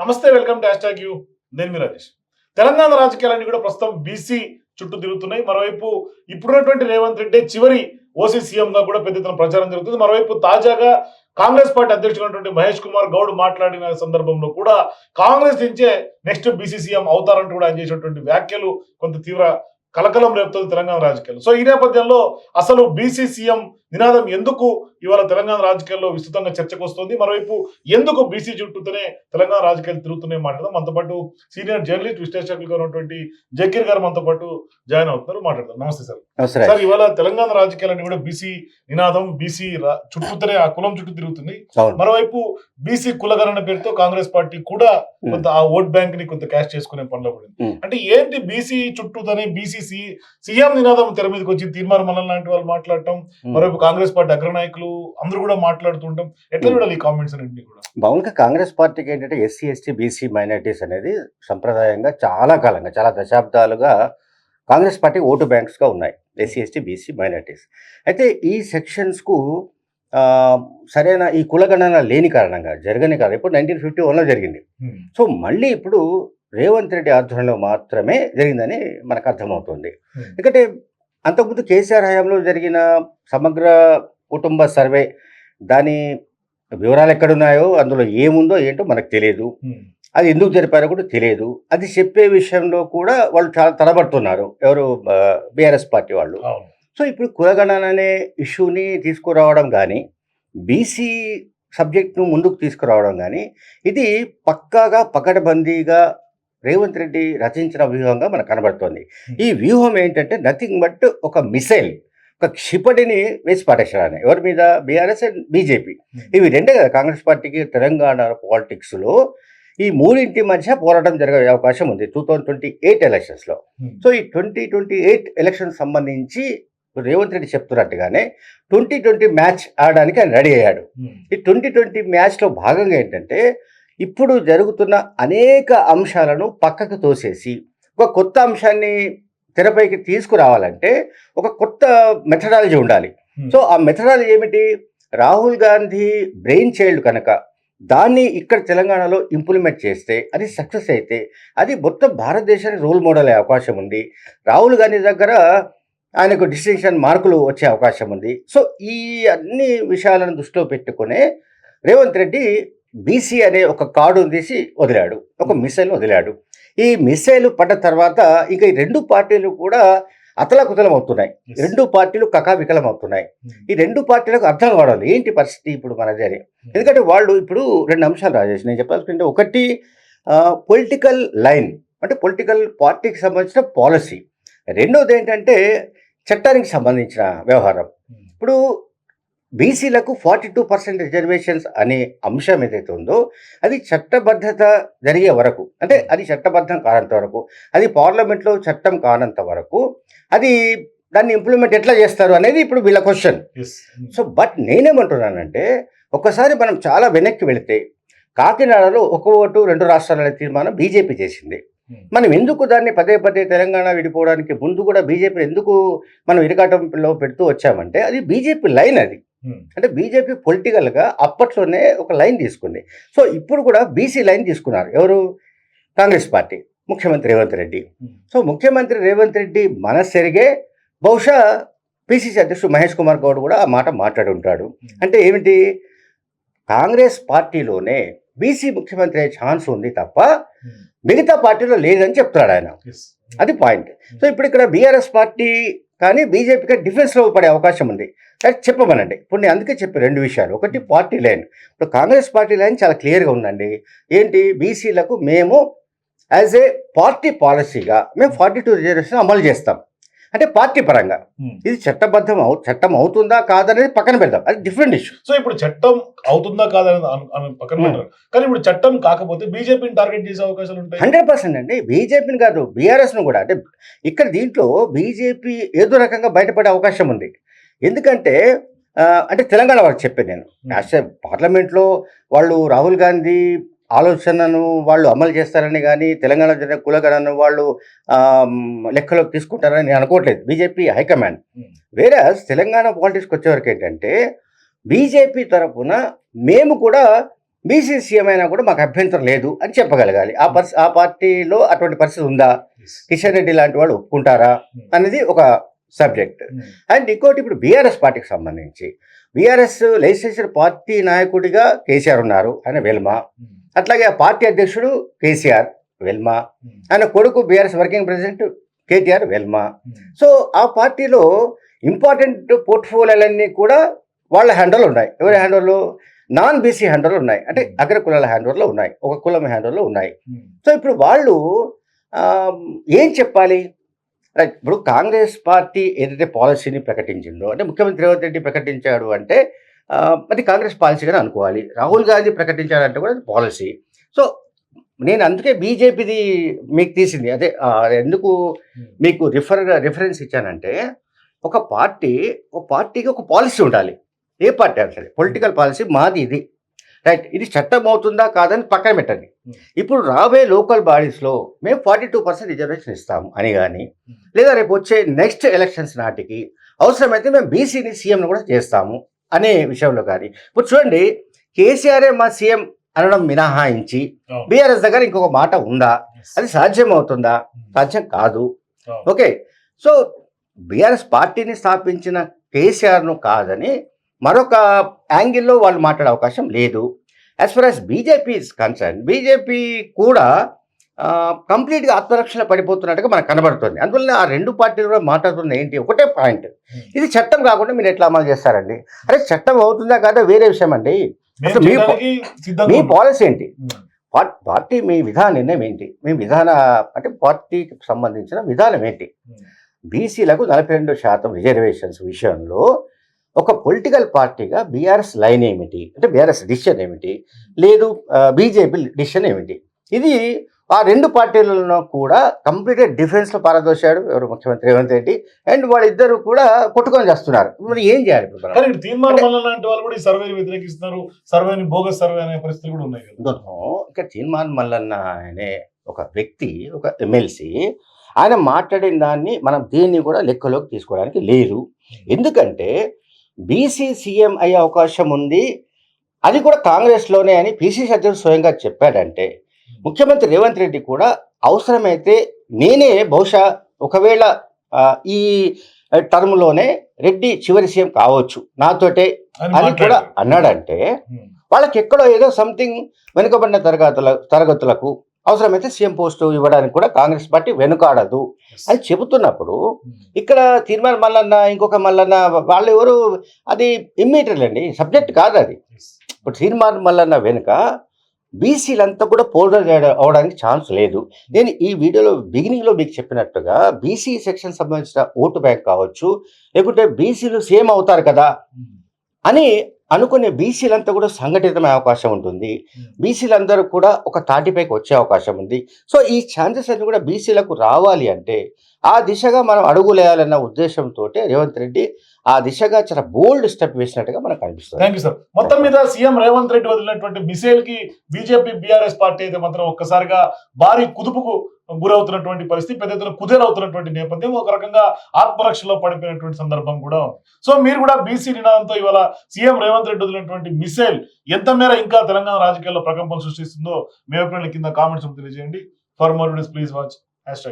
నమస్తే welcome to hash you. నేను మీ రాజేష్. తెలంగాణ రాజకీయాలన్నీ కూడా ప్రస్తుతం బీసీ చుట్టూ తిరుగుతున్నాయి. మరోవైపు ఇప్పుడున్నటువంటి రేవంత్ రెడ్డి చివరి ఓసీ సీఎంగా కూడా పెద్ద ఎత్తున ప్రచారం జరుగుతుంది. మరోవైపు తాజాగా కాంగ్రెస్ పార్టీ అధ్యక్షుడైనటువంటి మహేష్ కుమార్ గౌడ్ మాట్లాడిన సందర్భంలో కూడా కాంగ్రెస్ నుంచే నెక్స్ట్ బీసీ సీఎం అవుతారంటూ కూడా ఆయన చేసినటువంటి వ్యాఖ్యలు కొంత తీవ్ర కలకలం రేపుతుంది తెలంగాణ రాజకీయాలు. సో ఈ నేపథ్యంలో అసలు బీసీ సీఎం నినాదం ఎందుకు ఇవాళ తెలంగాణ రాజకీయాల్లో విస్తృతంగా చర్చకు వస్తుంది? మరోవైపు ఎందుకు బీసీ చుట్టూతోనే తెలంగాణ రాజకీయాలు తిరుగుతున్నాయి మాట్లాడదాం? మనతో పాటు సీనియర్ జర్నలిస్ట్ విశ్లేషకులుగా ఉన్నటువంటి జకీర్ గారు మనతో పాటు జాయిన్ అవుతున్నారు. మాట్లాడదాం. నమస్తే సార్. సార్ ఇవాళ తెలంగాణ రాజకీయాలన్నీ కూడా బీసీ నినాదం బీసీ చుట్టూతోనే ఆ కులం చుట్టూ తిరుగుతుంది. మరోవైపు బీసీ కులగణన పేరుతో కాంగ్రెస్ పార్టీ కూడా కొంత ఆ ఓట్ బ్యాంక్ని కొంత క్యాష్ చేసుకునే పనిలో పడింది. అంటే ఏంటి బీసీ చుట్టూతోనే బీసీ సీఎం నినాదం తెర మీదకి వచ్చి తీర్మానం లాంటి వాళ్ళు మాట్లాడటం? మరోవైపు కాంగ్రెస్ పార్టీ అగ్రనాయకులు అందరూ కూడా మాట్లాడుతుంటాం. ఎట్లా. చూడాలి ఈ కామెంట్స్ అన్నింటినీ కూడా? మామూలుగా కాంగ్రెస్ పార్టీకి ఏంటంటే ఎస్సీ ఎస్టీ బీసీ మైనారిటీస్ అనేది సంప్రదాయంగా చాలా కాలంగా చాలా దశాబ్దాలుగా కాంగ్రెస్ పార్టీ ఓటు బ్యాంక్స్గా ఉన్నాయి. SC ST BC minorities. అయితే ఈ సెక్షన్స్కు సరైన ఈ కులగణన లేని కారణంగా జరగని కారణం ఇప్పుడు నైన్టీన్ ఫిఫ్టీ వన్లో జరిగింది. సో మళ్ళీ ఇప్పుడు రేవంత్ రెడ్డి ఆధ్వర్యంలో మాత్రమే జరిగిందని మనకు అర్థమవుతుంది. ఎందుకంటే అంతకుముందు కేసీఆర్ హయాంలో జరిగిన సమగ్ర కుటుంబ సర్వే దాని వివరాలు ఎక్కడున్నాయో అందులో ఏముందో ఏంటో మనకు తెలియదు. అది ఎందుకు జరిపారో కూడా తెలియదు. అది చెప్పే విషయంలో కూడా వాళ్ళు చాలా తడబడుతున్నారు. ఎవరు బీఆర్ఎస్ పార్టీ వాళ్ళు. సో ఇప్పుడు కులగణన అనే ఇష్యూని తీసుకురావడం కానీ బీసీ సబ్జెక్ట్ను ముందుకు తీసుకురావడం కానీ ఇది పక్కాగా పకడ్బందీగా రేవంత్ రెడ్డి రచించిన వ్యూహంగా మనకు కనబడుతోంది. ఈ వ్యూహం ఏంటంటే నథింగ్ బట్ ఒక మిసైల్ ఒక క్షిపణిని వేసి పడేసాడని ఎవరి మీద? బీఆర్ఎస్ అండ్ బీజేపీ ఇవి రెండే కదా కాంగ్రెస్ పార్టీకి తెలంగాణ పాలిటిక్స్లో ఈ మూడింటి మధ్య పోరాటం జరిగే అవకాశం ఉంది టూ థౌజండ్ ట్వంటీ ఎయిట్ ఎలక్షన్స్లో. సో ఈ ట్వంటీ ట్వంటీ ఎయిట్ ఎలక్షన్ సంబంధించి రేవంత్ రెడ్డి చెప్తున్నట్టుగానే ట్వంటీ ట్వంటీ మ్యాచ్ ఆడడానికి ఆయన రెడీ అయ్యాడు. ఈ ట్వంటీ ట్వంటీ మ్యాచ్లో భాగంగా ఏంటంటే ఇప్పుడు జరుగుతున్న అనేక అంశాలను పక్కకు తోసేసి ఒక కొత్త అంశాన్ని తెరపైకి తీసుకురావాలంటే ఒక కొత్త మెథడాలజీ ఉండాలి. సో ఆ మెథడాలజీ ఏమిటి? రాహుల్ గాంధీ బ్రెయిన్ చైల్డ్ కనుక దాన్ని ఇక్కడ తెలంగాణలో ఇంప్లిమెంట్ చేస్తే అది సక్సెస్ అయితే అది మొత్తం భారతదేశానికి రోల్ మోడల్ అయ్యే అవకాశం ఉంది. రాహుల్ గాంధీ దగ్గర ఆయనకు డిస్టింక్షన్ మార్కులు వచ్చే అవకాశం ఉంది. సో ఈ అన్ని విషయాలను దృష్టిలో పెట్టుకునే రేవంత్ రెడ్డి బీసీ అనే ఒక కార్డు తీసి వదిలాడు ఒక మిసైల్ వదిలాడు. ఈ మిసైల్ పడ్డ తర్వాత ఇక ఈ రెండు పార్టీలు కూడా అతలకుతలం అవుతున్నాయి. రెండు పార్టీలు కకావికలం అవుతున్నాయి Hmm. ఈ రెండు పార్టీలకు అర్థం కావడం ఏంటి పరిస్థితి ఇప్పుడు మనది అని ఎందుకంటే వాళ్ళు ఇప్పుడు రెండు అంశాలు రాజేష్ నేను చెప్పాల్సింటే ఒకటి పొలిటికల్ లైన్ అంటే పొలిటికల్ పార్టీకి సంబంధించిన పాలసీ రెండోది ఏంటంటే చట్టానికి సంబంధించిన వ్యవహారం. Hmm. ఇప్పుడు బీసీలకు ఫార్టీ టూ పర్సెంట్ రిజర్వేషన్స్ అనే అంశం ఏదైతే ఉందో అది చట్టబద్ధత జరిగే వరకు అంటే అది చట్టబద్ధం కానంత వరకు అది పార్లమెంట్లో చట్టం కానంత వరకు అది దాన్ని ఇంప్లిమెంట్ ఎట్లా చేస్తారు అనేది ఇప్పుడు వీళ్ళ క్వశ్చన్. సో బట్ నేనేమంటున్నానంటే ఒకసారి మనం చాలా వెనక్కి వెళితే కాకినాడలో ఒక ఓటు రెండు రాష్ట్రాల తీర్మానం బీజేపీ చేసింది Hmm. మనం ఎందుకు దాన్ని పదే పదే తెలంగాణ విడిపోవడానికి ముందు కూడా బీజేపీ ఎందుకు మనం ఇరకాటంలో పెడుతూ వచ్చామంటే అది బీజేపీ లైన్ అది. అంటే బీజేపీ పొలిటికల్గా అప్పట్లోనే ఒక లైన్ తీసుకుంది. సో ఇప్పుడు కూడా బీసీ లైన్ తీసుకున్నారు. ఎవరు? కాంగ్రెస్ పార్టీ ముఖ్యమంత్రి రేవంత్ రెడ్డి. Hmm. సో ముఖ్యమంత్రి రేవంత్ రెడ్డి మనసెరిగే బహుశా పిసిసి అధ్యక్షుడు మహేష్ కుమార్ గౌడ్ కూడా ఆ మాట మాట్లాడి ఉంటాడు అంటే ఏమిటి? కాంగ్రెస్ పార్టీలోనే బీసీ ముఖ్యమంత్రి అయ్యే ఛాన్స్ ఉంది తప్ప Hmm. మిగతా పార్టీలో లేదని చెప్తున్నాడు ఆయన. అది పాయింట్. సో ఇప్పుడు ఇక్కడ బీఆర్ఎస్ పార్టీ కానీ బీజేపీకి డిఫెన్స్లో పడే అవకాశం ఉంది. అది చెప్పమనండి. ఇప్పుడు నేను అందుకే చెప్పి రెండు విషయాలు. ఒకటి పార్టీ లైన్. ఇప్పుడు కాంగ్రెస్ పార్టీ లైన్ చాలా క్లియర్గా ఉందండి. ఏంటి? బీసీలకు మేము యాజ్ ఏ పార్టీ పాలసీగా మేము. ఫార్టీ టూ రిజర్వేషన్ అమలు చేస్తాం. అంటే పార్టీ పరంగా. ఇది చట్టబద్ధం చట్టం అవుతుందా కాదనేది పక్కన పెడదాం. అది డిఫరెంట్ ఇష్యూ. సో ఇప్పుడు చట్టం అవుతుందా కాదని అను- అను- పక్కన. పెట్టారు. కానీ ఇప్పుడు చట్టం కాకపోతే బీజేపీని టార్గెట్ చేసే అవకాశాలు ఉంటాయి. హండ్రెడ్ పర్సెంట్ అండి. బీజేపీని కాదు బీఆర్ఎస్ను కూడా. అంటే ఇక్కడ దీంట్లో బీజేపీ ఏదో రకంగా బయటపడే అవకాశం ఉంది. ఎందుకంటే అంటే తెలంగాణ వాళ్ళకి చెప్పాను నేను. పార్లమెంట్లో వాళ్ళు రాహుల్ గాంధీ ఆలోచనను వాళ్ళు అమలు చేస్తారని కానీ తెలంగాణ జరిగిన కులగణను వాళ్ళు లెక్కలోకి తీసుకుంటారని నేను అనుకోవట్లేదు. BJP high command. వేరే తెలంగాణ పాలిటిక్స్కి వచ్చేవరకు ఏంటంటే బీజేపీ తరఫున మేము కూడా బీసీ సీఎం అయినా కూడా మాకు అభ్యంతరం లేదు అని చెప్పగలగాలి. ఆ పరిస్థితి ఆ పార్టీలో అటువంటి పరిస్థితి ఉందా? కిషన్ రెడ్డి లాంటి వాళ్ళు ఒప్పుకుంటారా? అనేది ఒక సబ్జెక్ట్. అండ్ ఇంకోటి ఇప్పుడు బీఆర్ఎస్ పార్టీకి సంబంధించి. బీఆర్ఎస్ లెజిస్లేచర్ పార్టీ నాయకుడిగా కేసీఆర్ ఉన్నారు ఆయన వెల్మ. అట్లాగే ఆ పార్టీ అధ్యక్షుడు కేసీఆర్ వెల్మ ఆయన కొడుకు BRS working president KTR Velama. So ఆ పార్టీలో ఇంపార్టెంట్ పోర్ట్ఫోలియోలన్నీ కూడా వాళ్ళ హ్యాండర్లు ఉన్నాయి. ఎవరి హ్యాండర్లు నాన్ బీసీ హ్యాండర్లు ఉన్నాయి. అంటే అగ్ర కులాల హ్యాండర్లో ఉన్నాయి. ఒక కులం హ్యాండర్లో ఉన్నాయి. సో ఇప్పుడు వాళ్ళు ఏం చెప్పాలి? రైట్ ఇప్పుడు కాంగ్రెస్ పార్టీ ఏదైతే పాలసీని ప్రకటించిందో అంటే ముఖ్యమంత్రి రేవంత్ రెడ్డి ప్రకటించాడు అంటే అది కాంగ్రెస్ పాలసీగానే అనుకోవాలి. రాహుల్ గాంధీ ప్రకటించాడంటే కూడా అది పాలసీ. సో నేను అందుకే బీజేపీది మీకు తీసింది. అదే ఎందుకు మీకు రిఫర్ రిఫరెన్స్ ఇచ్చానంటే ఒక పార్టీ ఒక పార్టీకి ఒక పాలసీ ఉండాలి. ఏ పార్టీ అయినా సరే పొలిటికల్ పాలసీ మాది ఇది. రైట్ ఇది చట్టం అవుతుందా కాదని పక్కన పెట్టండి. Hmm. ఇప్పుడు రాబోయే లోకల్ బాడీస్లో మేము ఫార్టీ టూ పర్సెంట్ రిజర్వేషన్ ఇస్తాము అని కానీ లేదా రేపు వచ్చే నెక్స్ట్ ఎలక్షన్స్ నాటికి అవసరమైతే మేము బీసీని సీఎంను కూడా చేస్తాము. అనే విషయంలో కానీ. ఇప్పుడు చూడండి కేసీఆరే మా సీఎం అనడం మినహాయించి బీఆర్ఎస్ దగ్గర ఇంకొక మాట ఉందా? అది సాధ్యం అవుతుందా సాధ్యం కాదు. ఓకే. సో బీఆర్ఎస్ పార్టీని స్థాపించిన కేసీఆర్ను కాదని మరొక యాంగిల్లో వాళ్ళు మాట్లాడే అవకాశం లేదు. As far as BJP is concern BJP కూడా కంప్లీట్గా ఆత్మరక్షణ పడిపోతున్నట్టుగా మనకు కనబడుతుంది. అందువల్ల ఆ రెండు పార్టీలు కూడా మాట్లాడుతుంది ఏంటి? ఒకటే పాయింట్. ఇది చట్టం కాకుండా మీరు ఎట్లా అమలు చేస్తారండి? అరే చట్టం అవుతుందా కాదా? వేరే విషయం అండి. అసలు మీ మీ పాలసీ ఏంటి? పార్- పార్టీ మీ విధాన నిర్ణయం ఏంటి? మీ విధాన అంటే పార్టీకి సంబంధించిన విధానం ఏంటి? బీసీలకు నలభై రెండు శాతం రిజర్వేషన్స్ విషయంలో ఒక పొలిటికల్ పార్టీగా బీఆర్ఎస్ లైన్ ఏమిటి? అంటే బీఆర్ఎస్ డిసిషన్ ఏమిటి? లేదు బీజేపీ డిసిషన్ ఏమిటి? ఇది ఆ రెండు పార్టీలలో కూడా కంప్లీట్గా డిఫెన్స్లో పారదోశాడు ఎవరు? ముఖ్యమంత్రి రేవంత్ రెడ్డి. అండ్ వాళ్ళిద్దరు కూడా కొట్టుకొని చేస్తున్నారు. మరి ఏం చేయాలి ఇప్పుడు తీర్మానం లాంటి వాళ్ళు కూడా ఈ సర్వేని వ్యతిరేకిస్తున్నారు. సర్వేని బోగస్ సర్వే అనే పరిస్థితులు కూడా ఉన్నాయి ఇక తీర్మాన్ మల్లన్న అనే ఒక వ్యక్తి ఒక ఎమ్మెల్సీ ఆయన మాట్లాడిన దాన్ని మనం దీన్ని కూడా లెక్కలోకి తీసుకోవడానికి లేదు ఎందుకంటే బీసీ సీఎం అయ్యే అవకాశం ఉంది. అది కూడా కాంగ్రెస్లోనే అని పిసిసి అధ్యక్షుడు స్వయంగా చెప్పాడంటే ముఖ్యమంత్రి రేవంత్ రెడ్డి కూడా అవసరమైతే నేనే బహుశా ఒకవేళ ఈ టర్మ్లోనే రెడ్డి చివరి సీఎం కావచ్చు నాతోటే అని కూడా. అన్నాడంటే. వాళ్ళకి ఎక్కడో ఏదో సంథింగ్ వెనుకబడిన తరగతుల తరగతులకు అవసరమైతే సీఎం పోస్టు ఇవ్వడానికి కూడా కాంగ్రెస్ పార్టీ వెనుకాడదు అని చెబుతున్నప్పుడు. ఇక్కడ తీర్మానం మల్లన్న ఇంకొక మల్లన్న వాళ్ళు ఎవరు అది ఇమ్మీటర్ అండి సబ్జెక్ట్ కాదు అది. ఇప్పుడు తీర్మానం మల్లన్న వెనుక బీసీలంతా కూడా పోల్డర్ అవడానికి ఛాన్స్ లేదు నేను ఈ వీడియోలో బిగినింగ్లో మీకు చెప్పినట్టుగా బీసీ సెక్షన్ సంబంధించిన ఓటు బ్యాంక్ కావచ్చు లేకుంటే బీసీలు సేమ్ అవుతారు కదా. అని అనుకునే బీసీలంతా కూడా సంఘటితమయ్యే అవకాశం ఉంటుంది. బీసీలందరూ కూడా ఒక తాటిపైకి వచ్చే అవకాశం ఉంది. సో ఈ ఛాన్సెస్ అన్ని కూడా బీసీలకు రావాలి అంటే ఆ దిశగా మనం అడుగులేయాలన్న ఉద్దేశంతో రేవంత్ రెడ్డి ఆ దిశగా చాలా బోల్డ్ స్టెప్ వేసినట్టుగా మనకు అనిపిస్తుంది. థ్యాంక్ యూ సార్ మొత్తం మీద సీఎం రేవంత్ రెడ్డి వదిలినటువంటి మిసైల్కి బీజేపీ బీఆర్ఎస్ పార్టీ అయితే మాత్రం ఒక్కసారిగా భారీ కుదుపుకు గురవుతున్నటువంటి పరిస్థితి పెద్ద ఎత్తున కుదేరవుతున్నటువంటి నేపథ్యం ఒక రకంగా ఆత్మరక్షలో పడిపోయినటువంటి సందర్భం కూడా ఉంది. సో మీరు కూడా బీసీ నినాదంతో ఇవాళ సీఎం రేవంత్ రేవంత్ రెడ్డి వదిలినటువంటి మిసైల్ ఎంత మేర ఇంకా తెలంగాణ రాజకీయాల్లో ప్రకంపం సృష్టిస్తుందో మీ అభిప్రాయాల కింద కామెంట్స్ తెలియజేయండి. For more please watch hash